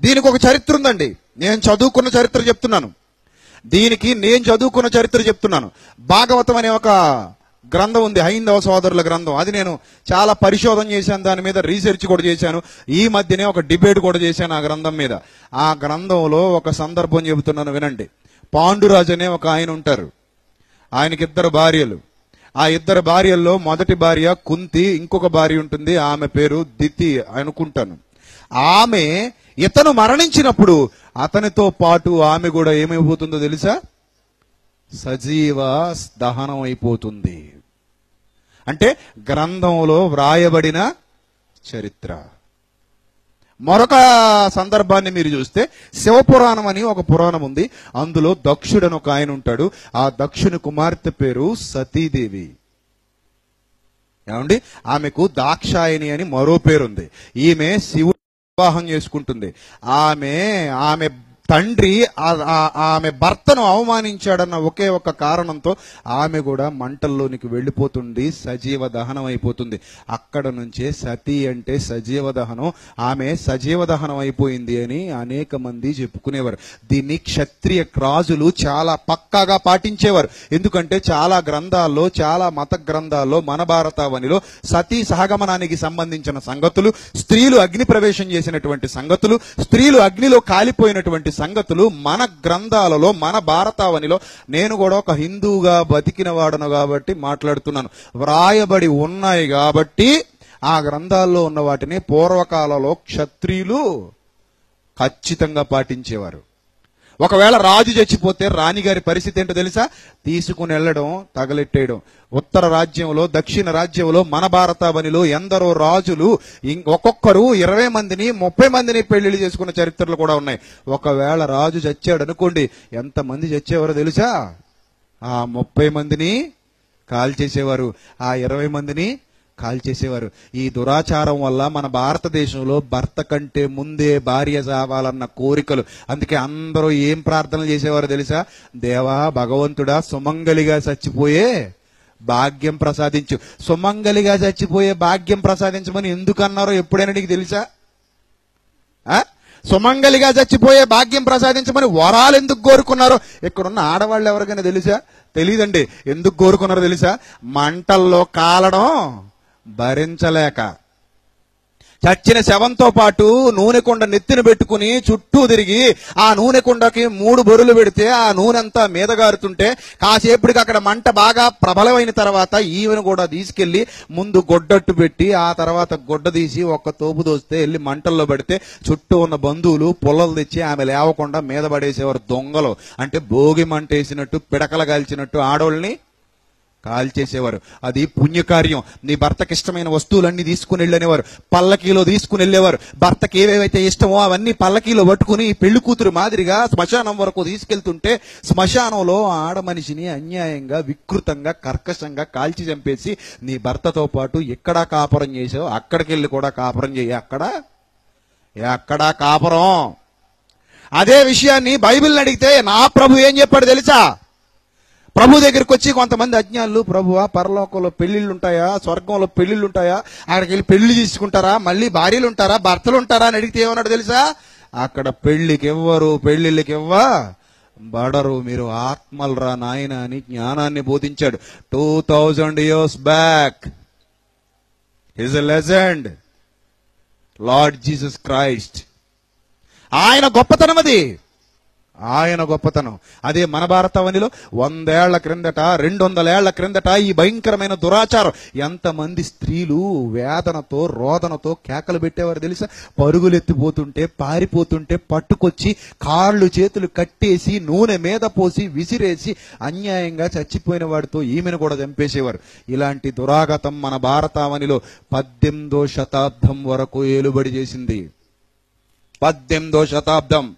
దీనికి ఒక చరిత్ర ఉందండి. నేను చదువుకున్న చరిత్ర చెప్తున్నాను. దీనికి నేను చదువుకున్న చరిత్ర చెప్తున్నాను. భాగవతం అనే ఒక గ్రంథం ఉంది హైందవ సోదరుల గ్రంథం. అది నేను చాలా పరిశోధన చేశాను దాని మీద రీసెర్చ్ కూడా చేశాను. ఈ మధ్యనే ఒక డిబేట్ కూడా చేశాను ఆ గ్రంథం మీద. ఆ గ్రంథంలో ఒక సందర్భం చెబుతున్నాను వినండి. పాండురాజు అనే ఒక ఆయన ఉంటారు. ఆయనకి ఇద్దరు భార్యలు. ఆ ఇద్దరు భార్యల్లో మొదటి భార్య కుంతి ఇంకొక భార్య ఉంటుంది ఆమె పేరు దితి అనుకుంటాను. ఆమె ఇతను మరణించినప్పుడు అతనితో పాటు ఆమె కూడా ఏమైపోతుందో తెలుసా? సజీవ దహనం అయిపోతుంది. అంటే గ్రంథంలో వ్రాయబడిన చరిత్ర. మరొక సందర్భాన్ని మీరు చూస్తే శివపురాణం అని ఒక పురాణం ఉంది. అందులో దక్షుడని ఒక ఆయన ఉంటాడు. ఆ దక్షుని కుమార్తె పేరు సతీదేవి. ఏమండి? ఆమెకు దాక్షాయని అని మరో పేరుంది. ఈమె శివుడు వివాహం చేసుకుంటుంది. ఆమె ఆమె తండ్రి ఆమె భర్తను అవమానించాడన్న ఒకే ఒక కారణంతో ఆమె కూడా మంటల్లోనికి వెళ్ళిపోతుంది సజీవ దహనం అయిపోతుంది. అక్కడ నుంచే సతీ అంటే సజీవ దహనం ఆమె సజీవ దహనం అయిపోయింది అని అనేక మంది చెప్పుకునేవారు. దీన్ని క్షత్రియ రాజులు చాలా పక్కాగా పాటించేవారు. ఎందుకంటే చాలా గ్రంథాల్లో చాలా మత గ్రంథాల్లో మన భారతావనిలో సతీ సహగమనానికి సంబంధించిన సంగతులు స్త్రీలు అగ్ని ప్రవేశం చేసినటువంటి సంగతులు స్త్రీలు అగ్నిలో కాలిపోయినటువంటి సంగతులు మన గ్రంథాలలో మన భారతావనిలో నేను కూడా ఒక హిందువుగా బతికిన వాడను కాబట్టి మాట్లాడుతున్నాను. వ్రాయబడి ఉన్నాయి కాబట్టి ఆ గ్రంథాల్లో ఉన్న వాటిని పూర్వకాలలో క్షత్రియులు ఖచ్చితంగా పాటించేవారు. ఒకవేళ రాజు చచ్చిపోతే రాణిగారి పరిస్థితి ఏంటో తెలుసా? తీసుకుని వెళ్ళడం తగలెట్టేయడం. ఉత్తర రాజ్యంలో దక్షిణ రాజ్యంలో మన భారతావనిలో ఎందరో రాజులు ఇం- ఒక్కొక్కరు ఇరవై మందిని ముప్పై మందిని పెళ్ళిళ్ళు చేసుకున్న చరిత్రలు కూడా ఉన్నాయి. ఒకవేళ రాజు చచ్చాడు అనుకోండి ఎంతమంది చచ్చేవారో తెలుసా? ఆ ముప్పై మందిని కాల్ చేసేవారు ఆ ఇరవై మందిని కాల్చేసేవారు ఈ దురాచారం వల్ల మన భారతదేశంలో భర్త కంటే ముందే భార్య చావాలన్న కోరికలు. అందుకే అందరూ ఏం ప్రార్థనలు చేసేవారు తెలుసా? దేవా భగవంతుడా సుమంగలిగా చచ్చిపోయే భాగ్యం ప్రసాదించు. సుమంగలిగా చచ్చిపోయే భాగ్యం ప్రసాదించమని ఎందుకన్నారో ఎప్పుడైనా నీకు తెలుసా? ఆ? సుమంగలిగా చచ్చిపోయే భాగ్యం ప్రసాదించమని వరాలు ఎందుకు కోరుకున్నారో? ఇక్కడున్న ఆడవాళ్ళు ఎవరికైనా తెలుసా? తెలియదండి ఎందుకు కోరుకున్నారో తెలుసా? మంటల్లో కాలడం భరించలేక. చచ్చిన శవంతో పాటు నూనె కుండ నెత్తిన పెట్టుకుని చుట్టూ తిరిగి ఆ నూనె కుండకి మూడు బొరులు పెడితే ఆ నూనె అంతా మీదగారుతుంటే కాసేపటికి అక్కడ మంట బాగా ప్రబలమైన తర్వాత ఈవెను కూడా తీసుకెళ్ళి ముందు గొడ్డట్టు పెట్టి ఆ తర్వాత గొడ్డ తీసి ఒక్క తోపు దోస్తే వెళ్ళి మంటల్లో పెడితే చుట్టూ ఉన్న బంధువులు పొలలు తెచ్చి ఆమె లేవకుండా మీద పడేసేవారు దొంగలు. అంటే భోగి మంట వేసినట్టు పిడకలు కాల్చినట్టు ఆడోళ్ళని కాల్చేసేవారు అది పుణ్యకార్యం. నీ భర్తకి ఇష్టమైన వస్తువులన్నీ తీసుకుని వెళ్ళనేవారు. పల్లకీలో తీసుకుని వెళ్ళేవారు. భర్తకి ఏవేవైతే ఇష్టమో అవన్నీ పల్లకీలో పట్టుకుని పెళ్ళి కూతురు మాదిరిగా శ్మశానం వరకు తీసుకెళ్తుంటే శ్మశానంలో ఆడ మనిషిని అన్యాయంగా వికృతంగా కర్కశంగా కాల్చి చంపేసి నీ భర్తతో పాటు ఎక్కడ కాపురం చేసావు అక్కడికి వెళ్ళి కూడా కాపురం చేయి. అక్కడ ఎక్కడా కాపురం? అదే విషయాన్ని బైబిల్ని అడిగితే నా ప్రభు ఏం చెప్పాడు తెలుసా? ప్రభు దగ్గరికి వచ్చి కొంతమంది అజ్ఞానులు ప్రభువా పరలోకంలో పెళ్ళిళ్ళు ఉంటాయా స్వర్గంలో పెళ్ళిళ్ళు ఉంటాయా అక్కడికి వెళ్ళి పెళ్ళి తీసుకుంటారా మళ్ళీ భార్యలు ఉంటారా భర్తలు ఉంటారా అని అడిగితే ఏమన్నాడు తెలుసా? అక్కడ పెళ్ళికి ఇవ్వరు పెళ్ళిళ్ళకి ఇవ్వా బడరు మీరు ఆత్మలరా నాయన? అని జ్ఞానాన్ని బోధించాడు. Two thousand years back is a legend lord Jesus Christ ఆయన గొప్పతనం అది ఆయన గొప్పతనం. అదే మన భారతవనిలో వందేళ్ళ క్రిందట రెండు వందలేళ్ళ క్రిందట ఈ భయంకరమైన దురాచారం. ఎంతమంది స్త్రీలు వేదనతో రోదనతో కేకలు పెట్టేవారు తెలుసా? పరుగులు ఎత్తిపోతుంటే పారిపోతుంటే పట్టుకొచ్చి కాళ్ళు చేతులు కట్టేసి నూనె మీద పోసి విసిరేసి అన్యాయంగా చచ్చిపోయిన వాడితో ఈమెను కూడా చంపేసేవారు. ఇలాంటి దురాగతం మన భారతావనిలో పద్దెనిమిదో శతాబ్దం వరకు ఏలుబడి చేసింది. పద్దెనిమిదో శతాబ్దం.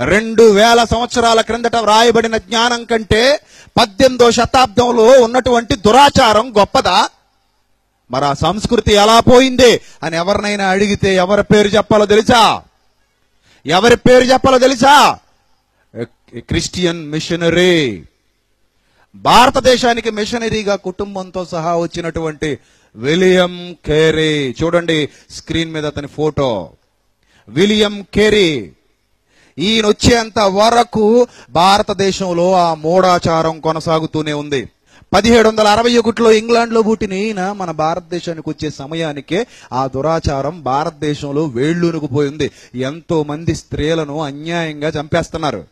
రెండు వేల సంవత్సరాల క్రిందట వ్రాయబడిన జ్ఞానం కంటే పద్దెనిమిదో శతాబ్దంలో ఉన్నటువంటి దురాచారం గొప్పదా? మరి ఆ సంస్కృతి ఎలా పోయింది? అని ఎవరినైనా అడిగితే ఎవరి పేరు చెప్పాలో తెలుసా? ఎవరి పేరు చెప్పాలో తెలుసా? Christian missionary. భారతదేశానికి మిషనరీగా కుటుంబంతో సహా వచ్చినటువంటి విలియం కేరీ. చూడండి స్క్రీన్ మీద అతని ఫోటో. William Carey. ఈయన వచ్చేంత వరకు భారతదేశంలో ఆ మూఢాచారం కొనసాగుతూనే ఉంది. పదిహేడు వందల అరవై ఒకటిలో ఇంగ్లాండ్లో పుట్టిన ఈయన మన భారతదేశానికి వచ్చే సమయానికే ఆ దురాచారం భారతదేశంలో వేళ్ళూనుకుపోయింది. ఎంతో మంది స్త్రీలను అన్యాయంగా చంపేస్తున్నారు.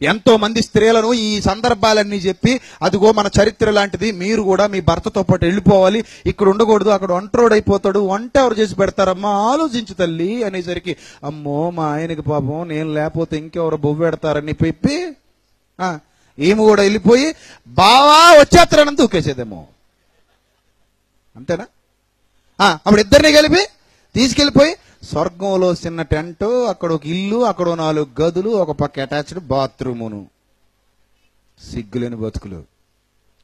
ఎంతో మంది స్త్రీలను ఈ సందర్భాలన్నీ చెప్పి అదిగో మన చరిత్ర లాంటిది మీరు కూడా మీ భర్తతో పాటు వెళ్ళిపోవాలి ఇక్కడ ఉండకూడదు అక్కడ ఒంటరోడైపోతాడు వంట ఎవరు చేసి పెడతారమ్మా ఆలోచించు తల్లి అనేసరికి అమ్మో మా ఆయనకి పాపం నేను లేకపోతే ఇంకెవరు బొవ్వు పెడతారని చెప్పి ఆ, ఈమె కూడా వెళ్ళిపోయి బావా వచ్చేస్తారని దూకేసేదేమో. అంతేనా? ఆ, అప్పుడు ఇద్దరిని కలిపి తీసుకెళ్ళిపోయి స్వర్గంలో చిన్న టెంట్ అక్కడ ఒక ఇల్లు అక్కడ నాలుగు గదులు ఒక పక్క అటాచ్డ్ బాత్రూమును. సిగ్గులేని బతుకులు.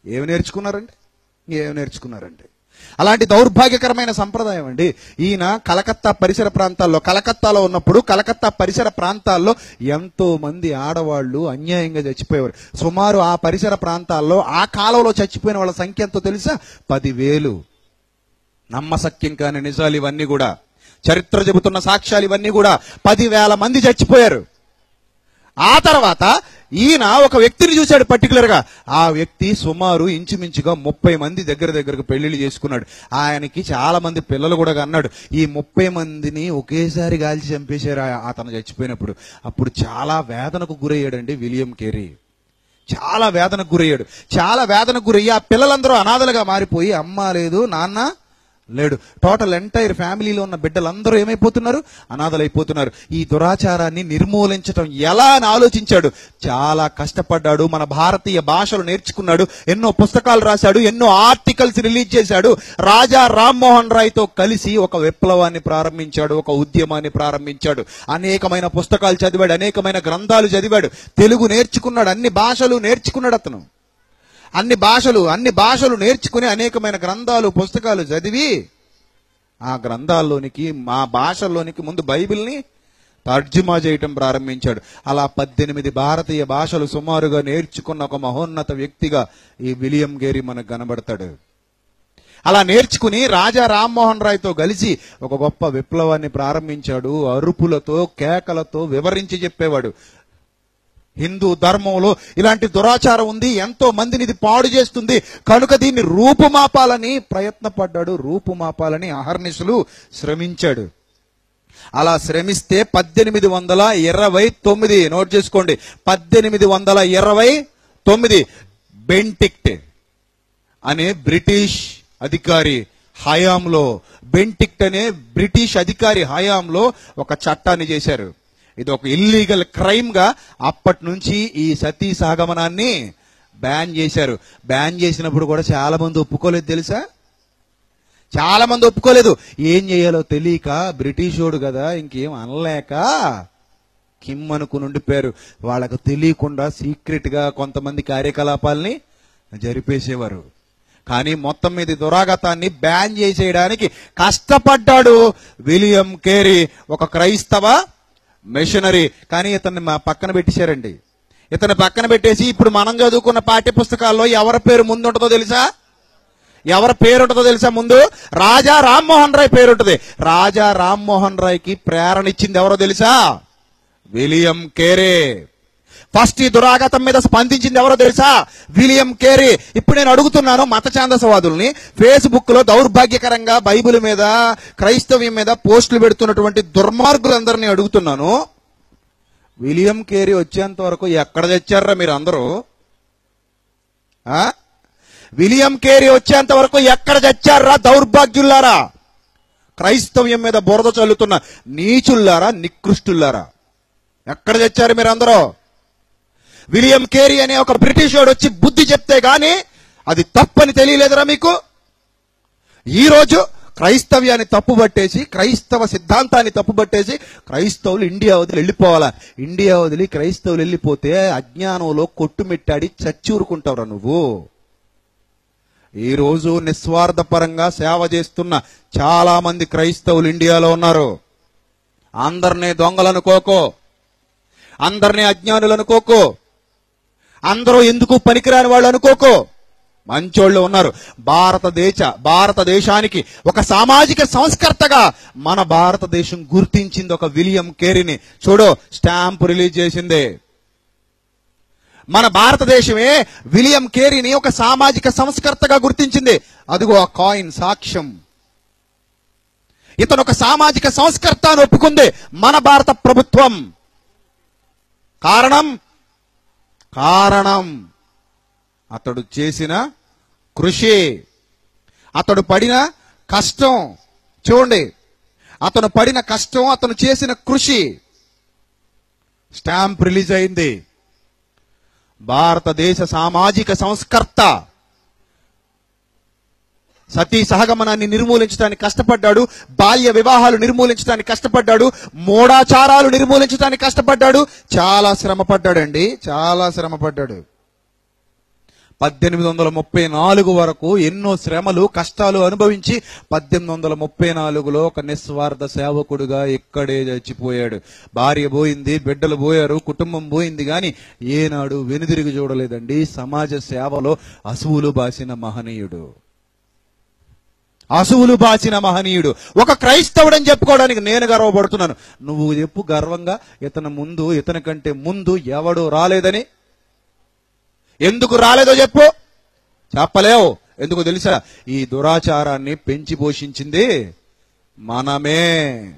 ఏమి నేర్చుకున్నారండి? ఏమి నేర్చుకున్నారండి? అలాంటి దౌర్భాగ్యకరమైన సంప్రదాయం అండి. ఈయన కలకత్తా పరిసర ప్రాంతాల్లో కలకత్తాలో ఉన్నప్పుడు కలకత్తా పరిసర ప్రాంతాల్లో ఎంతో మంది ఆడవాళ్ళు అన్యాయంగా చచ్చిపోయేవారు. సుమారు ఆ పరిసర ప్రాంతాల్లో ఆ కాలంలో చచ్చిపోయిన వాళ్ళ సంఖ్య ఎంతో తెలుసా? పదివేలు. నమ్మసక్యం కాని నిజాలు ఇవన్నీ కూడా. చరిత్ర చెబుతున్న సాక్ష్యాలు ఇవన్నీ కూడా పదివేల మంది చచ్చిపోయారు. ఆ తర్వాత ఈయన ఒక వ్యక్తిని చూశాడు పర్టికులర్గా. ఆ వ్యక్తి సుమారు ఇంచుమించుగా ముప్పై మంది దగ్గర దగ్గరకు పెళ్ళిళ్ళు చేసుకున్నాడు. ఆయనకి చాలా మంది పిల్లలు కూడా అన్నాడు ఈ ముప్పై మందిని ఒకేసారి గాల్చి చంపేశారు అతను చచ్చిపోయినప్పుడు. అప్పుడు చాలా వేదనకు గురయ్యాడండి విలియం కేరీ. చాలా వేదనకు గురయ్యాడు. చాలా వేదనకు గురయ్యి ఆ పిల్లలందరూ అనాథలుగా మారిపోయి అమ్మ లేదు నాన్న లేడు. టోటల్ ఎంటైర్ ఫ్యామిలీలో ఉన్న బిడ్డలందరూ ఏమైపోతున్నారు? అనాథలైపోతున్నారు. ఈ దురాచారాన్ని నిర్మూలించటం ఎలా అని ఆలోచించాడు? చాలా కష్టపడ్డాడు. మన భారతీయ భాషలు నేర్చుకున్నాడు. ఎన్నో పుస్తకాలు రాశాడు. ఎన్నో ఆర్టికల్స్ రిలీజ్ చేశాడు. రాజా రామ్మోహన్ రాయ్తో కలిసి ఒక విప్లవాన్ని ప్రారంభించాడు. ఒక ఉద్యమాన్ని ప్రారంభించాడు. అనేకమైన పుస్తకాలు చదివాడు. అనేకమైన గ్రంథాలు చదివాడు. తెలుగు నేర్చుకున్నాడు. అన్ని భాషలు నేర్చుకున్నాడు అతను. అన్ని భాషలు అన్ని భాషలు నేర్చుకుని అనేకమైన గ్రంథాలు పుస్తకాలు చదివి ఆ గ్రంథాల్లోనికి మా భాషల్లోనికి ముందు బైబిల్ని తర్జుమా చేయటం ప్రారంభించాడు. అలా పద్దెనిమిది భారతీయ భాషలు సుమారుగా నేర్చుకున్న ఒక మహోన్నత వ్యక్తిగా ఈ విలియం గేరీ మనకు కనబడతాడు. అలా నేర్చుకుని రాజా రామ్మోహన్ రాయ్తో కలిసి ఒక గొప్ప విప్లవాన్ని ప్రారంభించాడు. అరుపులతో కేకలతో వివరించి చెప్పేవాడు. హిందూ ధర్మంలో ఇలాంటి దురాచారం ఉంది ఎంతో మందిని ఇది పాడు చేస్తుంది. కనుక దీన్ని రూపుమాపాలని ప్రయత్నపడ్డాడు రూపుమాపాలని అహర్నిశలు శ్రమించాడు. అలా శ్రమిస్తే పద్దెనిమిది వందల ఇరవై తొమ్మిది నోట్ చేసుకోండి. పద్దెనిమిది వందల ఇరవై తొమ్మిది బెంటిక్ట్ అనే బ్రిటిష్ అధికారి హయాంలో బెంటిక్ట్ అనే బ్రిటిష్ అధికారి హయాంలో ఒక చట్టాన్ని చేశారు. ఇది ఒక ఇల్లీగల్ క్రైమ్గా అప్పటి నుంచి ఈ సతీ సాగమనాన్ని బ్యాన్ చేశారు. బ్యాన్ చేసినప్పుడు కూడా చాలా మంది ఒప్పుకోలేదు తెలుసా? చాలా మంది ఒప్పుకోలేదు. ఏం చేయాలో తెలియక బ్రిటిషోడు కదా ఇంకేం అనలేక కిమ్ అనుకుని ఉండిపోయారు. వాళ్ళకు తెలియకుండా సీక్రెట్గా కొంతమంది కార్యకలాపాల్ని జరిపేసేవారు. కానీ మొత్తం మీద దురాగతాన్ని బ్యాన్ చేసేయడానికి కష్టపడ్డాడు విలియం కేరీ ఒక క్రైస్తవ మిషనరీ కానీ ఇతన్ని మా పక్కన పెట్టేశారండి. ఇతను పక్కన పెట్టేసి ఇప్పుడు మనం చదువుకున్న పాఠ్య పుస్తకాల్లో ఎవరి పేరు ముందు ఉంటుందో తెలుసా? ఎవరి పేరు ఉంటుందో తెలుసా ముందు? రాజా రామ్మోహన్ రాయ్ పేరు ఉంటుంది రాజా రామ్మోహన్ రాయ్కి ప్రేరణ ఇచ్చింది ఎవరో తెలుసా? విలియం కేరే. ఫస్ట్ ఈ దురాఘాతం మీద స్పందించింది ఎవరో తెలుసా? William Carey. ఇప్పుడు నేను అడుగుతున్నాను మత ఛాందసవాదుల్ని. ఫేస్బుక్లో దౌర్భాగ్యకరంగా బైబిల్ మీద క్రైస్తవ్యం మీద పోస్టులు పెడుతున్నటువంటి దుర్మార్గులందరినీ అడుగుతున్నాను. విలియం కేరీ వచ్చేంత వరకు ఎక్కడ తెచ్చారా మీరు అందరూ విలియం కేరీ వచ్చేంత వరకు ఎక్కడ తెచ్చారా దౌర్భాగ్యుల్లారా? క్రైస్తవ్యం మీద బురద చల్లుతున్న నీచుల్లారా నికృష్టుల్లారా? ఎక్కడ చచ్చారు మీరందరూ? విలియం కేరీ అనే ఒక బ్రిటిష్ వాడు వచ్చి బుద్ధి చెప్తే గాని అది తప్పని తెలియలేదురా మీకు? ఈరోజు క్రైస్తవ్యాన్ని తప్పుబట్టేసి క్రైస్తవ సిద్ధాంతాన్ని తప్పుబట్టేసి క్రైస్తవులు ఇండియా వదిలి వెళ్ళిపోవాలా? ఇండియా వదిలి క్రైస్తవులు వెళ్ళిపోతే అజ్ఞానంలో కొట్టుమిట్టాడి చచ్చూరుకుంటావురా నువ్వు. ఈరోజు నిస్వార్థపరంగా సేవ చేస్తున్న చాలా మంది క్రైస్తవులు ఇండియాలో ఉన్నారు. అందరినీ దొంగలనుకోకో. అందరినీ అజ్ఞానులనుకోకో. అందరూ ఎందుకు పనికిరాని వాళ్ళు అనుకోకో. మంచోళ్ళు ఉన్నారు. భారతదేశ భారతదేశానికి ఒక సామాజిక సంస్కర్తగా మన భారతదేశం గుర్తించింది ఒక విలియం కేరీని. చూడు స్టాంప్ రిలీజ్ చేసిందే. మన భారతదేశమే విలియం కేరీని ఒక సామాజిక సంస్కర్తగా గుర్తించింది. అదిగో ఆ కాయిన్ సాక్ష్యం. ఇతను ఒక సామాజిక సంస్కర్త అని ఒప్పుకుంది మన భారత ప్రభుత్వం. కారణం కారణం. అతడు చేసిన కృషి. అతడు పడిన కష్టం. చూడండి. అతను పడిన కష్టం అతను చేసిన కృషి. స్టాంప్ రిలీజ్ అయింది. భారతదేశ సామాజిక సంస్కర్త. సతీ సహగమనాన్ని నిర్మూలించడానికి కష్టపడ్డాడు బాల్య వివాహాలు నిర్మూలించడానికి కష్టపడ్డాడు మూడాచారాలు నిర్మూలించడానికి కష్టపడ్డాడు. చాలా శ్రమ పడ్డాడండి చాలా శ్రమ పడ్డాడు పద్దెనిమిది వందల ముప్పై నాలుగు వరకు ఎన్నో శ్రమలు కష్టాలు అనుభవించి పద్దెనిమిది వందల ముప్పై నాలుగులో ఒక నిస్వార్థ సేవకుడుగా ఇక్కడే చచ్చిపోయాడు. భార్య పోయింది బిడ్డలు పోయారు కుటుంబం పోయింది కానీ ఏనాడు వెనుదిరిగి చూడలేదండి. సమాజ సేవలో అసువులు బాసిన మహనీయుడు. అసువులు బాచిన మహనీయుడు. ఒక క్రైస్తవుడని చెప్పుకోవడానికి నేను గర్వపడుతున్నాను. నువ్వు చెప్పు గర్వంగా ఇతని ముందు ఇతని కంటే ముందు ఎవడు రాలేదని? ఎందుకు రాలేదో చెప్పు. చెప్పలేవు. ఎందుకు తెలుసా? ఈ దురాచారాన్ని పెంచి పోషించింది మనమే.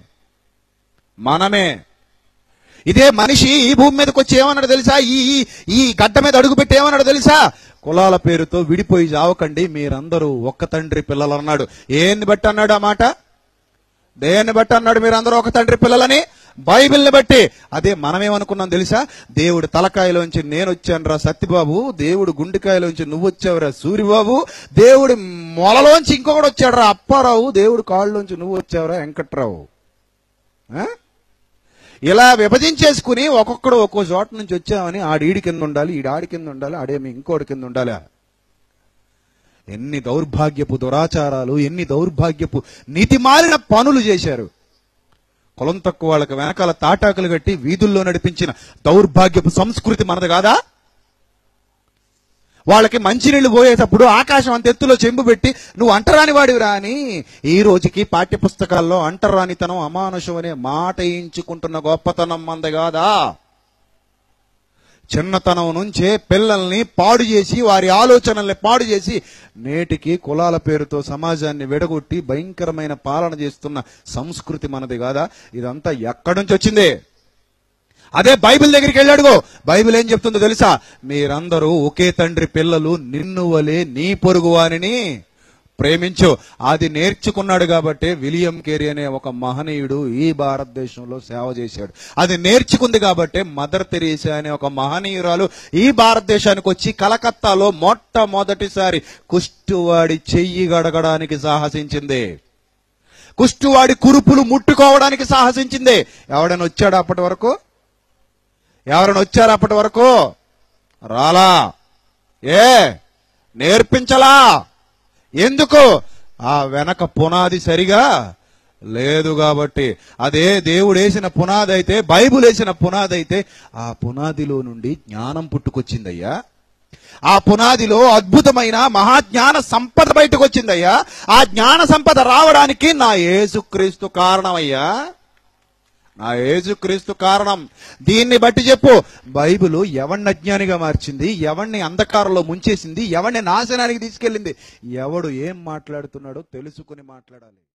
మనమే. ఇదే మనిషి ఈ భూమి మీదకి వచ్చి ఏమన్నాడు తెలుసా? ఈ ఈ- ఈ గడ్డ మీద అడుగు పెట్టి ఏమన్నాడు తెలుసా? కులాల పేరుతో విడిపోయి చావకండి మీరందరూ ఒక్క తండ్రి పిల్లలు అన్నాడు. ఏంది బట్టి అన్నాడు ఆ మాట? దేన్ని బట్టి అన్నాడు మీరందరూ ఒక తండ్రి పిల్లలని? బైబిల్ని బట్టి. అదే మనమేమనుకున్నాం తెలుసా? దేవుడు తలకాయలోంచి నేను వచ్చానురా సత్యబాబు దేవుడు గుండెకాయలోంచి నువ్వు వచ్చావురా సూర్యబాబు దేవుడి మొలలోంచి ఇంకొకడు వచ్చాడురా అప్పారావు దేవుడు కాళ్ళలోంచి నువ్వు వచ్చావురా వెంకట్రావు. ఆ? ఇలా విభజించేసుకుని ఒక్కొక్కడు ఒక్కో చోట నుంచి వచ్చామని ఆడీడి కింద ఉండాలి ఈడు ఆడి కింద ఉండాలి ఆడేమి ఇంకోటి కింద ఉండాలి? ఎన్ని దౌర్భాగ్యపు దురాచారాలు ఎన్ని దౌర్భాగ్యపు నీతిమాలిన పనులు చేశారు. కులం తక్కువ వాళ్ళకి వెనకాల తాటాకులు కట్టి వీధుల్లో నడిపించిన దౌర్భాగ్యపు సంస్కృతి మనది కాదా? వాళ్ళకి మంచినీళ్ళు పోయేటప్పుడు ఆకాశం అంత ఎత్తులో చెంబు పెట్టి నువ్వు అంటరాని వాడివిరా అని ఈ రోజుకి పాఠ్య పుస్తకాల్లో అంటరానితనం అమానుషం అనే మాట ఎంచుకుంటున్న గొప్పతనం మంది కాదా? చిన్నతనం నుంచే పిల్లల్ని పాడు చేసి వారి ఆలోచనల్ని పాడు చేసి నేటికి కులాల పేరుతో సమాజాన్ని విడగొట్టి భయంకరమైన పాలన చేస్తున్న సంస్కృతి మనది కాదా? ఇదంతా ఎక్కడి నుంచి వచ్చిందే? అదే బైబిల్ దగ్గరికి వెళ్ళాడుగో బైబిల్ ఏం చెప్తుందో తెలుసా? మీరందరూ ఒకే తండ్రి పిల్లలు నిన్ను వలే నీ పొరుగు వారిని ప్రేమించు. అది నేర్చుకున్నాడు కాబట్టి విలియం కేరీ అనే ఒక మహనీయుడు ఈ భారతదేశంలో సేవ చేశాడు. అది నేర్చుకుంది కాబట్టి మదర్ తెరీసా అనే ఒక మహనీయురాలు ఈ భారతదేశానికి వచ్చి కలకత్తాలో మొట్టమొదటిసారి కుష్టువాడి చెయ్యి గడగడానికి సాహసించింది. కుష్టువాడి కురుపులు ముట్టుకోవడానికి సాహసించింది. ఎవడైనా వచ్చాడు అప్పటి వరకు? ఎవరైనా వచ్చారు అప్పటి వరకు? రాలా? ఏ? నేర్పించలా? ఎందుకు? ఆ వెనక పునాది సరిగా లేదు కాబట్టి. అదే దేవుడు వేసిన పునాది అయితే బైబుల్ వేసిన పునాది అయితే ఆ పునాదిలో నుండి జ్ఞానం పుట్టుకొచ్చిందయ్యా. ఆ పునాదిలో అద్భుతమైన మహాజ్ఞాన సంపద బయటకు వచ్చిందయ్యా ఆ జ్ఞాన సంపద రావడానికి నా యేసుక్రీస్తు కారణమయ్యా. నా యేసుక్రీస్తు కారణం. దీన్ని బట్టి చెప్పు. బైబిల్ ఎవడిని అజ్ఞానిగా మార్చింది? ఎవడిని అంధకారంలో ముంచేసింది? ఎవడిని నాశనానికి తీసుకెళ్ళింది? ఎవడు ఏం మాట్లాడుతున్నాడో తెలుసుకుని మాట్లాడాలి.